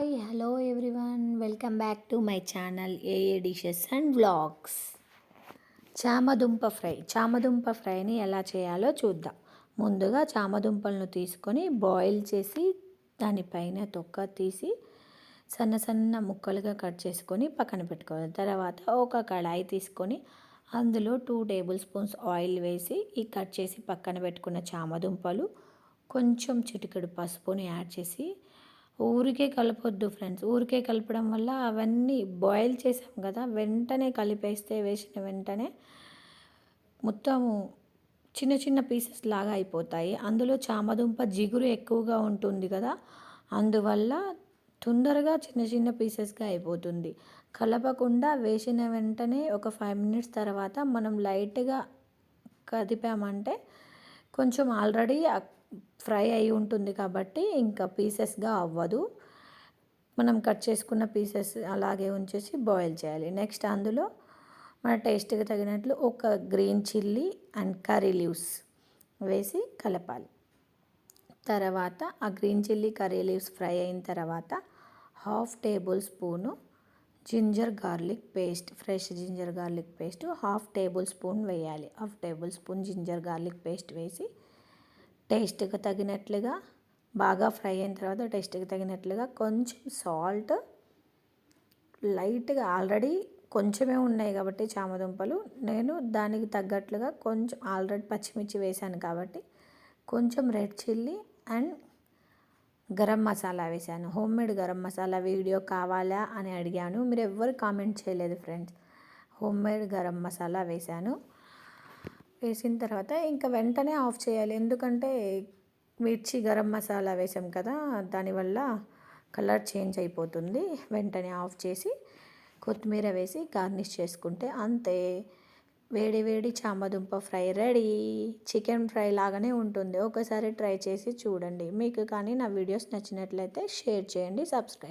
Hi hello everyone welcome back to my channel AA dishes and vlogs చామదుంప fry. చామదుంప ఫ్రైని ఎలా చేయాలో చూద్దాం. ముందుగా చామదుంపలను తీసుకొని బాయిల్ చేసి దానిపైన తొక్క తీసి సన్న సన్న ముక్కలుగా కట్ చేసుకొని పక్కన పెట్టుకోవాలి. తర్వాత ఒక కడాయి తీసుకొని అందులో టూ టేబుల్ స్పూన్స్ ఆయిల్ వేసి ఈ కట్ చేసి పక్కన పెట్టుకున్న చామదుంపలు కొంచెం చిటికెడు పసుపుని యాడ్ చేసి ఊరికే కలపొద్దు ఫ్రెండ్స్. ఊరికే కలపడం వల్ల అవన్నీ బాయిల్ చేసాం కదా వెంటనే కలిపేస్తే వేసిన వెంటనే మొత్తము చిన్న చిన్న పీసెస్ లాగా అయిపోతాయి. అందులో చామదుంప జిగురు ఎక్కువగా ఉంటుంది కదా అందువల్ల తొందరగా చిన్న చిన్న పీసెస్గా అయిపోతుంది. కలపకుండా వేసిన వెంటనే ఒక ఫైవ్ మినిట్స్ తర్వాత మనం లైట్గా కదిపామంటే కొంచెం ఆల్రెడీ ఫ్రై అయి ఉంటుంది కాబట్టి ఇంకా పీసెస్గా అవ్వదు. మనం కట్ చేసుకున్న పీసెస్ అలాగే ఉంచేసి బాయిల్ చేయాలి. నెక్స్ట్ అందులో మన టేస్ట్కి తగినట్లు ఒక green chilli and curry leaves వేసి కలపాలి. తర్వాత ఆ green chilli curry leaves fry అయిన తర్వాత half tablespoon ginger garlic paste fresh ginger garlic paste half tablespoon వేయాలి. Half tablespoon ginger garlic paste వేసి టేస్ట్కి తగినట్లుగా బాగా ఫ్రై అయిన తర్వాత టేస్ట్కి తగినట్లుగా కొంచెం సాల్ట్ లైట్గా ఆల్రెడీ కొంచెమే ఉన్నాయి కాబట్టి చామదుంపలు. నేను దానికి తగ్గట్లుగా కొంచెం ఆల్రెడీ పచ్చిమిర్చి వేశాను కాబట్టి కొంచెం red chilli and garam masala వేశాను. Homemade garam masala video కావాలా అని అడిగాను. మీరు ఎవ్వరు కామెంట్ చేయలేదు friends. Homemade garam masala వేశాను. వేసిన తర్వాత ఇంకా వెంటనే ఆఫ్ చేయాలి. ఎందుకంటే మిర్చి గరం మసాలా వేసాం కదా దానివల్ల కలర్ చేంజ్ అయిపోతుంది. వెంటనే ఆఫ్ చేసి కొత్తిమీర వేసి గార్నిష్ చేసుకుంటే అంతే. వేడి వేడి చామదుంప ఫ్రై రెడీ. చికెన్ ఫ్రై లాగానే ఉంటుంది. ఒకసారి ట్రై చేసి చూడండి. మీకు కానీ నా వీడియోస్ నచ్చినట్లయితే షేర్ చేయండి సబ్స్క్రైబ్